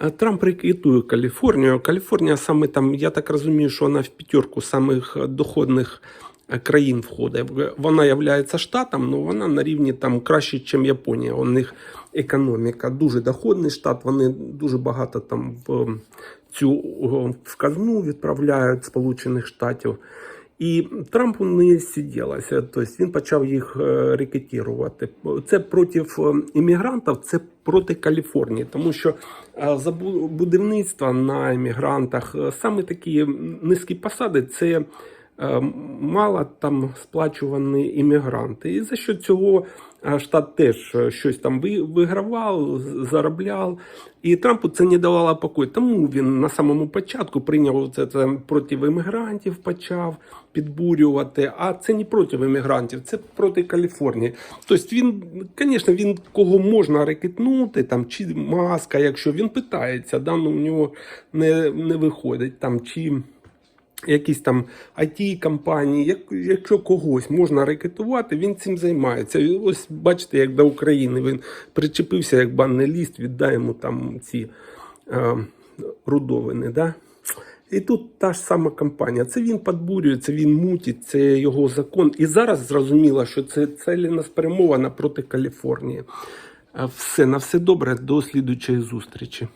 Е, Трамп рекетує Каліфорнію. Каліфорнія саме там, я так розумію, що вона в п'ятерку самих доходних е, країн входить. Вона є штатом, але вона на рівні там краще, ніж Японія. У них економіка дуже доходний штат. Вони дуже багато там в цю в казну відправляють Сполучених Штатів. І Трампу не сиділося, тобто він почав їх е, рекетірувати. Це проти е, іммігрантів, це проти Каліфорнії, тому що е, за будівництво на іммігрантах саме такі низькі посади це мало там сплачувані іммігранти. І за що цього штат теж е, щось там ви- вигравав, заробляв. І Трампу це не давало покою. Тому він на самому початку прийняв це, це проти іммігрантів, почав підбурювати. А це не проти іммігрантів, це проти Каліфорнії. Тобто він, звісно, він кого можна рекетнути, там чи маска, якщо він питається, да, ну, у нього не, не виходить там чи якісь там it компанії як, якщо когось можна рекетувати, він цим займається. І ось бачите, як до України він причепився як банний ліст, віддай йому там ці е, рудовини. Да? І тут та ж сама компанія. Це він подбурює, це він мутить, це його закон. І зараз зрозуміло, що це ціленаспрямована проти Каліфорнії. Е, Все, на все добре, до слідучої зустрічі.